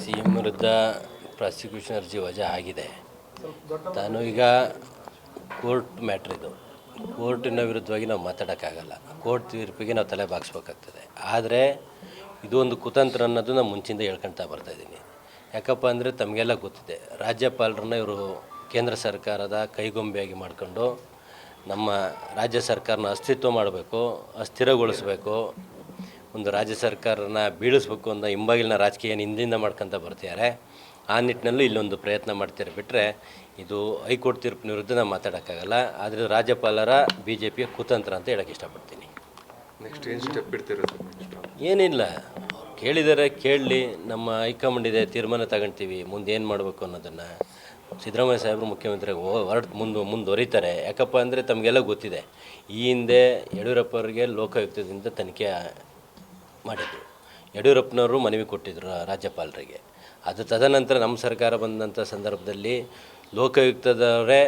C M ವಿರುದ್ಧ prosecution ಅರ್ಜಿ ವಜಾ ಆಗಿದೆ. ತಾನು ಈಗ ಕೋರ್ಟ್ ಮ್ಯಾಟ್ರ್ ಇದು. ಕೋರ್ಟಿನ ವಿರುದ್ಧವಾಗಿ ನಾವು ಮಾತಾಡೋಕ್ಕಾಗಲ್ಲ. ಕೋರ್ಟ್ ತೀರ್ಪಿಗೆ ನಾವು ತಲೆ ಬಾಗಿಸ್ಬೇಕಾಗ್ತದೆ ಆದರೆ ಇದು ಒಂದು ಕುತಂತ್ರ ಅನ್ನೋದು ನಾನು ಮುಂಚಿಂದ ಹೇಳ್ಕೊಳ್ತಾ ಬರ್ತಾಯಿದ್ದೀನಿ ಯಾಕಪ್ಪ ಅಂದರೆ ತಮಗೆಲ್ಲ ಗೊತ್ತಿದೆ. ರಾಜ್ಯಪಾಲರನ್ನ ಇವರು ಕೇಂದ್ರ ಸರ್ಕಾರದ ಕೈಗೊಂಬೆಯಾಗಿ ಮಾಡಿಕೊಂಡು ನಮ್ಮ ರಾಜ್ಯ ಸರ್ಕಾರನ ಅಸ್ತಿತ್ವ ಮಾಡಬೇಕು, ಅಸ್ಥಿರಗೊಳಿಸಬೇಕು ಒಂದು ರಾಜ್ಯ ಸರ್ಕಾರನ ಬೀಳಿಸ್ಬೇಕು ಅಂತ ಹಿಂಬಾಗಿಲಿನ ರಾಜಕೀಯ ಹಿಂದಿಂದ ಮಾಡ್ಕೊಂತ ಬರ್ತಿದ್ದಾರೆ. ಆ ನಿಟ್ಟಿನಲ್ಲೂ ಇಲ್ಲೊಂದು ಪ್ರಯತ್ನ ಮಾಡ್ತಾರೆ ಬಿಟ್ಟರೆ ಇದು ಹೈಕೋರ್ಟ್ ತೀರ್ಪಿನ ವಿರುದ್ಧ ನಾವು ಮಾತಾಡೋಕ್ಕಾಗಲ್ಲ. ಆದರೆ ರಾಜ್ಯಪಾಲರ ಬಿ ಜೆ ಪಿಯ ಕುತಂತ್ರ ಅಂತ ಹೇಳೋಕ್ಕೆ ಇಷ್ಟಪಡ್ತೀನಿ. ನೆಕ್ಸ್ಟ್ ಏನು ಸ್ಟೆಪ್ ಏನಿಲ್ಲ. ಕೇಳಿದರೆ ಕೇಳಲಿ ನಮ್ಮ ಹೈಕಮಾಂಡ್ ಇದೆ ತೀರ್ಮಾನ ತಗೊಳ್ತೀವಿ ಮುಂದೆ ಏನು ಮಾಡಬೇಕು ಅನ್ನೋದನ್ನು. ಸಿದ್ದರಾಮಯ್ಯ ಸಾಹೇಬರು ಮುಖ್ಯಮಂತ್ರಿ ಹೊರಟು ಮುಂದೆ ಮುಂದುವರಿತಾರೆ ಯಾಕಪ್ಪ ಅಂದರೆ ತಮಗೆಲ್ಲ ಗೊತ್ತಿದೆ. ಈ ಹಿಂದೆ ಯಡಿಯೂರಪ್ಪ ಅವರಿಗೆ ಲೋಕಾಯುಕ್ತದಿಂದ ತನಿಖೆ ಮಾಡಿದರು ಯಡಿಯೂರಪ್ಪನವರು ಮನವಿ ಕೊಟ್ಟಿದ್ದರು ರಾಜ್ಯಪಾಲರಿಗೆ. ಅದು ತದನಂತರ ನಮ್ಮ ಸರ್ಕಾರ ಬಂದಂಥ ಸಂದರ್ಭದಲ್ಲಿ ಲೋಕಾಯುಕ್ತದವರೇ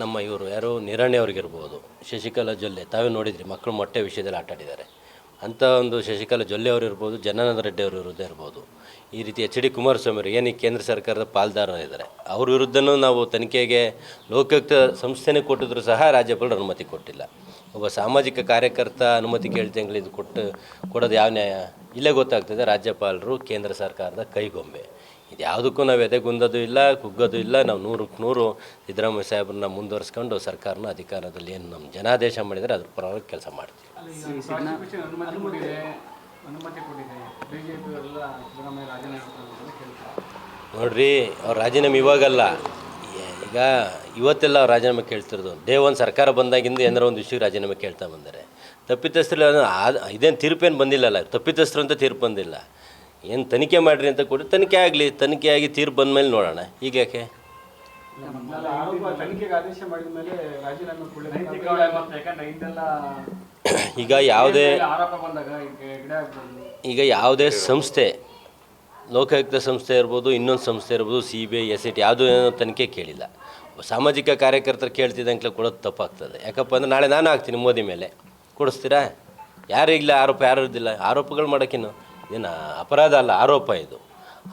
ನಮ್ಮ ಇವರು, ಯಾರು? ನಿರಾಣಿಯವ್ರಿಗಿರ್ಬೋದು ಶಶಿಕಲಾ ಜೊಲ್ಲೆ. ತಾವೇ ನೋಡಿದ್ರಿ, ಮಕ್ಕಳು ಮೊಟ್ಟೆ ವಿಷಯದಲ್ಲಿ ಆಟಾಡಿದ್ದಾರೆ ಅಂಥ ಒಂದು ಶಶಿಕಲಾ ಜೊಲ್ಲೆ ಅವರು ಇರ್ಬೋದು ಜನಾನಂದ ರೆಡ್ಡಿ ಅವರ ವಿರುದ್ಧ ಇರ್ಬೋದು. ಈ ರೀತಿ ಎಚ್ ಡಿ ಕುಮಾರಸ್ವಾಮಿ ಅವರು ಏನು ಕೇಂದ್ರ ಸರ್ಕಾರದ ಪಾಲ್ದಾರ ಇದ್ದಾರೆ, ಅವ್ರ ವಿರುದ್ಧನೂ ನಾವು ತನಿಖೆಗೆ ಲೋಕಾಯುಕ್ತ ಸಂಸ್ಥೆನೇ ಕೊಟ್ಟಿದ್ರು ಸಹ ರಾಜ್ಯಪಾಲರು ಅನುಮತಿ ಕೊಟ್ಟಿಲ್ಲ. ಒಬ್ಬ ಸಾಮಾಜಿಕ ಕಾರ್ಯಕರ್ತ ಅನುಮತಿ ಕೇಳ್ತಂಗಳು ಇದು ಕೊಟ್ಟು ಕೊಡೋದು ಯಾವ ನ್ಯಾಯ? ಇಲ್ಲೇ ಗೊತ್ತಾಗ್ತದೆ ರಾಜ್ಯಪಾಲರು ಕೇಂದ್ರ ಸರ್ಕಾರದ ಕೈಗೊಂಬೆ. ಇದು ಯಾವುದಕ್ಕೂ ನಾವು ಎದೆಗುಂದೋದು ಇಲ್ಲ ಕುಗ್ಗೋದು ಇಲ್ಲ ನಾವು ನೂರಕ್ಕೆ ನೂರು ಸಿದ್ದರಾಮಯ್ಯ ಸಾಹೇಬ್ರನ್ನ ಮುಂದುವರಿಸ್ಕೊಂಡು ಸರ್ಕಾರನ ಅಧಿಕಾರದಲ್ಲಿ ಏನು ನಮ್ಮ ಜನಾದೇಶ ಮಾಡಿದರೆ ಅದ್ರ ಪರವಾಗಿ ಕೆಲಸ ಮಾಡ್ತೀವಿ. ನೋಡ್ರಿ ಅವ್ರ ರಾಜೀನಾಮೆ ಇವಾಗಲ್ಲ. ಈಗ ಇವತ್ತೆಲ್ಲ ರಾಜೀನಾಮೆ ಕೇಳ್ತಿರೋದು. ಡೇ ಒಂದು ಸರ್ಕಾರ ಬಂದಾಗಿಂದ ಏನಾರ ಒಂದು ವಿಷಯಕ್ಕೆ ರಾಜೀನಾಮೆ ಕೇಳ್ತಾ ಬಂದರೆ. ತಪ್ಪಿತಸ್ಥರು ಇದೇನು ತೀರ್ಪೇನು ಬಂದಿಲ್ಲಲ್ಲ? ತಪ್ಪಿತಸ್ಥರು ಅಂತ ತೀರ್ಪು ಬಂದಿಲ್ಲ. ಏನು ತನಿಖೆ ಮಾಡಿರಿ ಅಂತ ಕೊಡಿ ತನಿಖೆ ಆಗಲಿ, ತನಿಖೆ ಆಗಿ ತೀರ್ಪು ಬಂದ ಮೇಲೆ ನೋಡೋಣ. ಈಗ ಯಾಕೆ? ಈಗ ಯಾವುದೇ ಈಗ ಯಾವುದೇ ಸಂಸ್ಥೆ ಲೋಕಾಯುಕ್ತ ಸಂಸ್ಥೆ ಇರ್ಬೋದು, ಇನ್ನೊಂದು ಸಂಸ್ಥೆ ಇರ್ಬೋದು, C B I, S I T ಯಾವುದೂ ಏನೋ ತನಿಖೆ ಕೇಳಿಲ್ಲ. ಸಾಮಾಜಿಕ ಕಾರ್ಯಕರ್ತರು ಕೇಳ್ತಿದ್ದಂಗೆ ಕೊಡೋದು ತಪ್ಪಾಗ್ತದೆ. ಯಾಕಪ್ಪ ಅಂದರೆ ನಾಳೆ ನಾನು ಹಾಕ್ತೀನಿ ಮೋದಿ ಮೇಲೆ. ಕೊಡಿಸ್ತೀರಾ? ಯಾರು ಇಲ್ಲ, ಆರೋಪ ಯಾರು ಇರೋದಿಲ್ಲ. ಆರೋಪಗಳು ಮಾಡೋಕ್ಕಿನ್ನು ಏನು, ಅಪರಾಧ ಅಲ್ಲ, ಆರೋಪ ಇದು.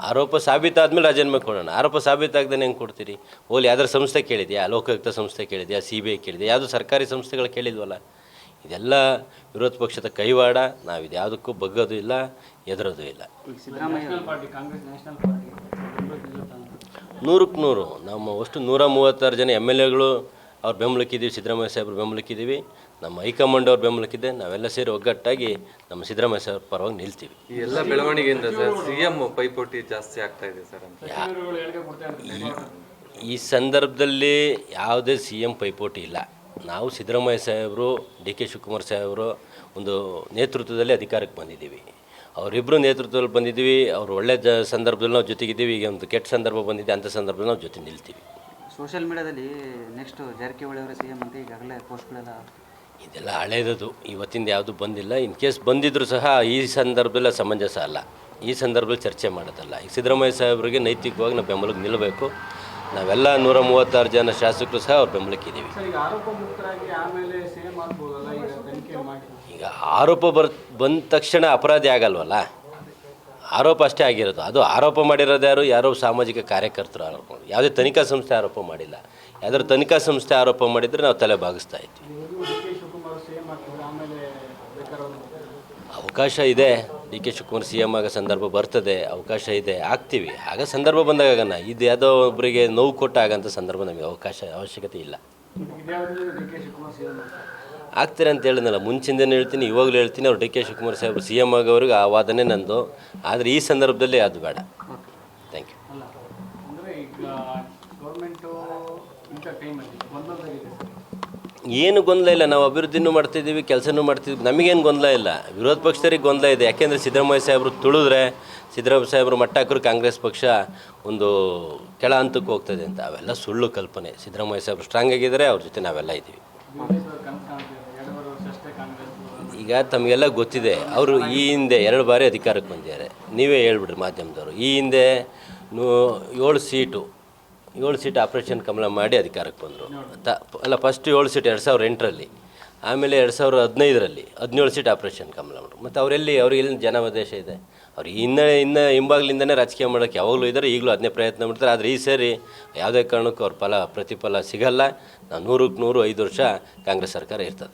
ಆರೋಪ ಸಾಬೀತಾದ್ಮೇಲೆ ರಾಜೀನಾಮೆ ಕೊಡೋಣ. ಆರೋಪ ಸಾಬೀತಾಗ್ದೇ ಹೆಂಗೆ ಕೊಡ್ತೀರಿ? ಓಲಿ ಯಾವ್ದಾರು ಸಂಸ್ಥೆ ಕೇಳಿದ್ಯಾ? ಲೋಕಾಯುಕ್ತ ಸಂಸ್ಥೆ ಕೇಳಿದೆಯಾ? ಸಿ ಬಿ ಐ ಕೇಳಿದ್ಯಾ? ಯಾವುದು ಸರ್ಕಾರಿ ಸಂಸ್ಥೆಗಳು ಕೇಳಿದ್ವಲ್ಲ? ಇದೆಲ್ಲ ವಿರೋಧ ಪಕ್ಷದ ಕೈವಾಡ ನಾವು ಇದು ಯಾವುದಕ್ಕೂ ಬಗ್ಗೋದು ಇಲ್ಲ. ಎದುರೋದು ಇಲ್ಲ. ನೂರಕ್ಕೆ ನೂರು. ನಮ್ಮ ಅಷ್ಟು ನೂರ ಮೂವತ್ತಾರು ಜನ ಎಂ ಎಲ್ ಎಗಳು ಅವ್ರ ಬೆಂಬಲಕ್ಕಿದ್ದೀವಿ ಸಿದ್ದರಾಮಯ್ಯ ಸಾಹೇಬ್ರ ಬೆಂಬಲಕ್ಕಿದ್ದೀವಿ. ನಮ್ಮ ಹೈಕಮಾಂಡ್ ಅವ್ರ ಬೆಂಬಲಕ್ಕಿದ್ದೆ ನಾವೆಲ್ಲ ಸೇರಿ ಒಗ್ಗಟ್ಟಾಗಿ ನಮ್ಮ ಸಿದ್ದರಾಮಯ್ಯ ಸಾಹೇಬ್ರ ಪರವಾಗಿ ನಿಲ್ತೀವಿ. ಈ ಎಲ್ಲ ಬೆಳವಣಿಗೆಯಿಂದ ಸರ್ ಸಿ ಎಂ ಪೈಪೋಟಿ ಜಾಸ್ತಿ ಆಗ್ತಾ ಇದೆ ಸರ್ ಈ ಸಂದರ್ಭದಲ್ಲಿ ಯಾವುದೇ ಸಿ ಎಂ ಪೈಪೋಟಿ ಇಲ್ಲ. ನಾವು ಸಿದ್ದರಾಮಯ್ಯ ಸಾಹೇಬರು ಡಿ ಕೆ ಶಿವಕುಮಾರ್ ಸಾಹೇಬರು ಒಂದು ನೇತೃತ್ವದಲ್ಲಿ ಅಧಿಕಾರಕ್ಕೆ ಬಂದಿದ್ದೀವಿ. ಅವರಿಬ್ಬರು ನೇತೃತ್ವದಲ್ಲಿ ಬಂದಿದ್ದೀವಿ. ಅವ್ರು ಒಳ್ಳೆ ಜ ಸಂದರ್ಭದಲ್ಲಿ ನಾವು ಜೊತೆಗಿದ್ದೀವಿ. ಈಗ ಒಂದು ಕೆಟ್ಟ ಸಂದರ್ಭ ಬಂದಿದೆ ಅಂಥ ಸಂದರ್ಭದಲ್ಲಿ ನಾವು ಜೊತೆ ನಿಲ್ತೀವಿ. ಸೋಷಿಯಲ್ ಮೀಡಿಯಾದಲ್ಲಿ ನೆಕ್ಸ್ಟ್ ಜಾರಕಿಹೊಳಿ ಅವರ ಸಿ ಎಂ ಅಂತ ಈಗಾಗಲೇ ಪೋಸ್ಟ್ಗಳೆಲ್ಲ ಇದೆಲ್ಲ ಹಳೇದದು. ಇವತ್ತಿಂದ ಯಾವುದು ಬಂದಿಲ್ಲ. ಇನ್ ಕೇಸ್ ಬಂದಿದ್ದರೂ ಸಹ ಈ ಸಂದರ್ಭದಲ್ಲಿ ಸಮಂಜಸ ಅಲ್ಲ. ಈ ಸಂದರ್ಭದಲ್ಲಿ ಚರ್ಚೆ ಮಾಡೋದಲ್ಲ. ಈಗ ಸಿದ್ದರಾಮಯ್ಯ ಸಾಹೇಬರಿಗೆ ನೈತಿಕವಾಗಿ ನಾವು ಬೆಂಬಲಕ್ಕೆ ನಿಲ್ಲಬೇಕು. ನಾವೆಲ್ಲ ನೂರ ಮೂವತ್ತಾರು ಜನ ಶಾಸಕರು ಸಹ ಅವ್ರ ಬೆಂಬಲಕ್ಕಿದ್ದೀವಿ. ಈಗ ಆರೋಪ ಬರ್ ಬಂದ ತಕ್ಷಣ ಅಪರಾಧಿ ಆಗಲ್ವಲ್ಲ? ಆರೋಪ ಅಷ್ಟೇ ಆಗಿರೋದು. ಅದು ಆರೋಪ ಮಾಡಿರೋದು ಯಾರು? ಯಾರೋ ಸಾಮಾಜಿಕ ಕಾರ್ಯಕರ್ತರು ಆರೋಪ ಮಾಡಿ ಯಾವುದೇ ತನಿಖಾ ಸಂಸ್ಥೆ ಆರೋಪ ಮಾಡಿಲ್ಲ. ಯಾವ್ದಾದ್ರು ತನಿಖಾ ಸಂಸ್ಥೆ ಆರೋಪ ಮಾಡಿದರೆ ನಾವು ತಲೆ ಬಾಗಿಸ್ತಾ ಇದ್ವಿ. ಅವಕಾಶ ಇದೆ. D K Shivakumar C M ಆಗೋ ಸಂದರ್ಭ ಬರ್ತದೆ, ಅವಕಾಶ ಇದೆ, ಆಗ್ತೀವಿ. ಆಗ ಸಂದರ್ಭ ಬಂದಾಗನ ಇದು ಯಾವುದೋ ಒಬ್ಬರಿಗೆ ನೋವು ಕೊಟ್ಟಾಗಂಥ ಸಂದರ್ಭ ನಮಗೆ ಅವಕಾಶ, ಅವಶ್ಯಕತೆ ಇಲ್ಲ. ಆಗ್ತೀರ ಅಂತ ಹೇಳಿದ್ನಲ್ಲ, ಮುಂಚಿಂದನೇ ಹೇಳ್ತೀನಿ, ಇವಾಗಲೂ ಹೇಳ್ತೀನಿ, ಅವ್ರು ಡಿ ಕೆ ಶಿವಕುಮಾರ್ ಸಾಹೇಬರು ಸಿ ಎಂ ಆಗೋವ್ರಿಗೆ ಆ ವಾದನೆ ನಂದು. ಆದರೆ ಈ ಸಂದರ್ಭದಲ್ಲಿ ಅದು ಬೇಡ. ಥ್ಯಾಂಕ್ ಯು ಗೌರ್ಮೆಂಟು ಇಂಥ ಟೈಮಲ್ಲಿ ಏನು ಗೊಂದಲ ಇಲ್ಲ, ನಾವು ಅಭಿವೃದ್ಧಿನೂ ಮಾಡ್ತಿದ್ದೀವಿ, ಕೆಲಸನೂ ಮಾಡ್ತಿದ್ವಿ ನಮಗೇನು ಗೊಂದಲ ಇಲ್ಲ. ವಿರೋಧ ಪಕ್ಷದವ್ರಿಗೆ ಗೊಂದಲ ಇದೆ. ಯಾಕೆಂದರೆ ಸಿದ್ದರಾಮಯ್ಯ ಸಾಹೇಬರು ತುಳಿದ್ರೆ ಸಿದ್ದರಾಮಯ್ಯ ಸಾಹೇಬರು ಮಟ್ಟ ಕಾಂಗ್ರೆಸ್ ಪಕ್ಷ ಒಂದು ಕೆಳ ಹಂತಕ್ಕೆ ಹೋಗ್ತದೆ ಅಂತ. ಅವೆಲ್ಲ ಸುಳ್ಳು ಕಲ್ಪನೆ. ಸಿದ್ದರಾಮಯ್ಯ ಸಾಹೇಬರು ಸ್ಟ್ರಾಂಗ್ ಆಗಿದ್ದಾರೆ, ಅವ್ರ ಜೊತೆ ನಾವೆಲ್ಲ ಇದ್ದೀವಿ. ಈಗ ತಮಗೆಲ್ಲ ಗೊತ್ತಿದೆ, ಅವರು ಈ ಹಿಂದೆ ಎರಡು ಬಾರಿ ಅಧಿಕಾರಕ್ಕೆ ಬಂದಿದ್ದಾರೆ. ನೀವೇ ಹೇಳ್ಬಿಡ್ರಿ ಮಾಧ್ಯಮದವರು. ಈ ಹಿಂದೆ ಏಳು ಸೀಟು ಏಳು ಸೀಟ್ ಆಪ್ರೇಷನ್ ಕಮಲ ಮಾಡಿ ಅಧಿಕಾರಕ್ಕೆ ಬಂದರು. ತ, ಅಲ್ಲ ಫಸ್ಟ್ ಏಳು ಸೀಟ್ ಎರಡು ಸಾವಿರದ ಎಂಟರಲ್ಲಿ, ಆಮೇಲೆ ಎರಡು ಸಾವಿರದ ಹದಿನೈದರಲ್ಲಿ ಹದಿನೇಳು ಸೀಟ್ ಆಪ್ರೇಷನ್ ಕಮಲ ಮಾಡಿದ್ರು ಮತ್ತು ಅವರೆಲ್ಲಿ, ಅವ್ರಿಗೆ ಎಲ್ಲಿ ಜನಾವದೇಶ ಇದೆ? ಅವ್ರು ಇನ್ನ, ಇನ್ನು ಹಿಂಬಾಗ್ಲಿಂದನೇ ರಾಜಕೀಯ ಮಾಡೋಕ್ಕೆ ಯಾವಾಗಲೂ ಇದ್ದಾರೆ, ಈಗಲೂ ಅದನ್ನೇ ಪ್ರಯತ್ನ ಮಾಡ್ತಾರೆ. ಆದರೆ ಈ ಸರಿ ಯಾವುದೇ ಕಾರಣಕ್ಕೂ ಅವ್ರ ಫಲ, ಪ್ರತಿಫಲ ಸಿಗಲ್ಲ. ನಾನು ನೂರಕ್ಕೆ ನೂರು, ಐದು ವರ್ಷ ಕಾಂಗ್ರೆಸ್ ಸರ್ಕಾರ ಇರ್ತದೆ.